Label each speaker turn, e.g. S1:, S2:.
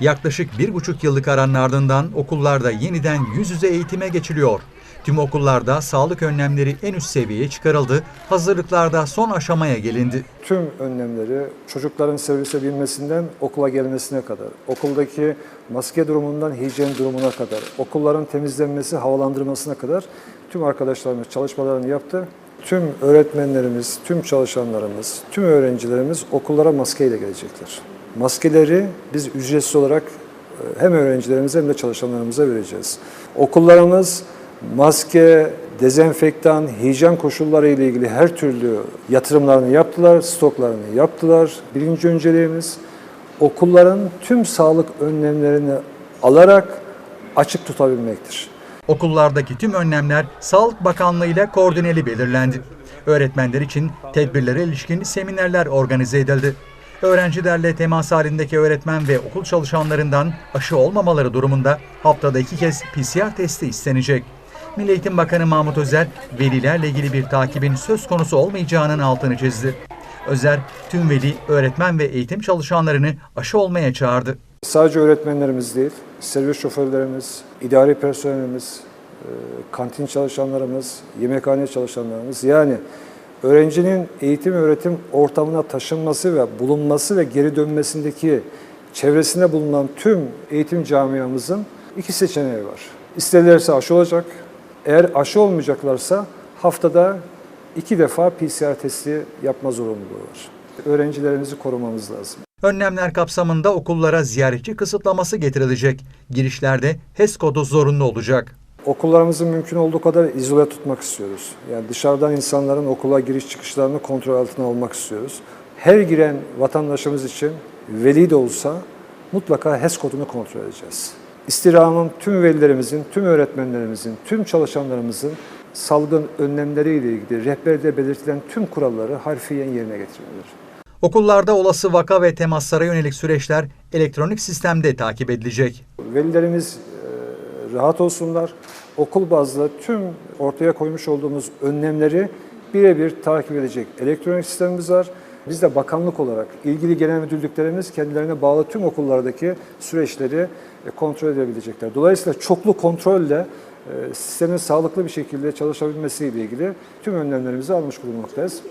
S1: Yaklaşık bir buçuk yıllık aranın ardından okullarda yeniden yüz yüze eğitime geçiliyor. Tüm okullarda sağlık önlemleri en üst seviyeye çıkarıldı, hazırlıklarda son aşamaya gelindi.
S2: Tüm önlemleri çocukların servise binmesinden okula gelmesine kadar, okuldaki maske durumundan hijyen durumuna kadar, okulların temizlenmesi, havalandırmasına kadar tüm arkadaşlarımız çalışmalarını yaptı. Tüm öğretmenlerimiz, tüm çalışanlarımız, tüm öğrencilerimiz okullara maskeyle gelecekler. Maskeleri biz ücretsiz olarak e, hem öğrencilerimize hem de çalışanlarımıza vereceğiz. Okullarımız maske, dezenfektan, hijyen koşulları ile ilgili her türlü yatırımlarını yaptılar, stoklarını yaptılar. Birinci önceliğimiz okulların tüm sağlık önlemlerini alarak açık tutabilmektir.
S1: Okullardaki tüm önlemler Sağlık Bakanlığı ile koordineli belirlendi. Öğretmenler için tedbirlere ilişkin seminerler organize edildi. Öğrencilerle temas halindeki öğretmen ve okul çalışanlarından aşı olmamaları durumunda haftada iki kez PCR testi istenecek. Milli Eğitim Bakanı Mahmut Özer, velilerle ilgili bir takibin söz konusu olmayacağının altını çizdi. Özer, tüm veli, öğretmen ve eğitim çalışanlarını aşı olmaya çağırdı.
S2: Sadece öğretmenlerimiz değil, servis şoförlerimiz, idari personelimiz, e, kantin çalışanlarımız, yemekhane çalışanlarımız yani öğrencinin eğitim öğretim ortamına taşınması ve bulunması ve geri dönmesindeki çevresinde bulunan tüm eğitim camiamızın iki seçeneği var. İsterlerse aşı olacak, eğer aşı olmayacaklarsa haftada iki defa PCR testi yapma zorunluluğu var. Öğrencilerimizi korumamız lazım.
S1: Önlemler kapsamında okullara ziyaretçi kısıtlaması getirilecek. Girişlerde HES kodu zorunlu olacak.
S2: Okullarımızı mümkün olduğu kadar izole tutmak istiyoruz. Yani dışarıdan insanların okula giriş çıkışlarını kontrol altına almak istiyoruz. Her giren vatandaşımız için veli de olsa mutlaka HES kodunu kontrol edeceğiz. İstirhamım tüm velilerimizin, tüm öğretmenlerimizin, tüm çalışanlarımızın salgın önlemleriyle ilgili rehberde belirtilen tüm kuralları harfiyen yerine getirmeleri.
S1: Okullarda olası vaka ve temaslara yönelik süreçler elektronik sistemde takip edilecek.
S2: Velilerimiz rahat olsunlar. Okul bazlı tüm ortaya koymuş olduğumuz önlemleri birebir takip edecek elektronik sistemimiz var. Biz de bakanlık olarak ilgili genel müdürlüklerimiz kendilerine bağlı tüm okullardaki süreçleri e, kontrol edebilecekler. Dolayısıyla çoklu kontrolle e, sistemin sağlıklı bir şekilde çalışabilmesiyle ilgili tüm önlemlerimizi almış bulunmaktayız.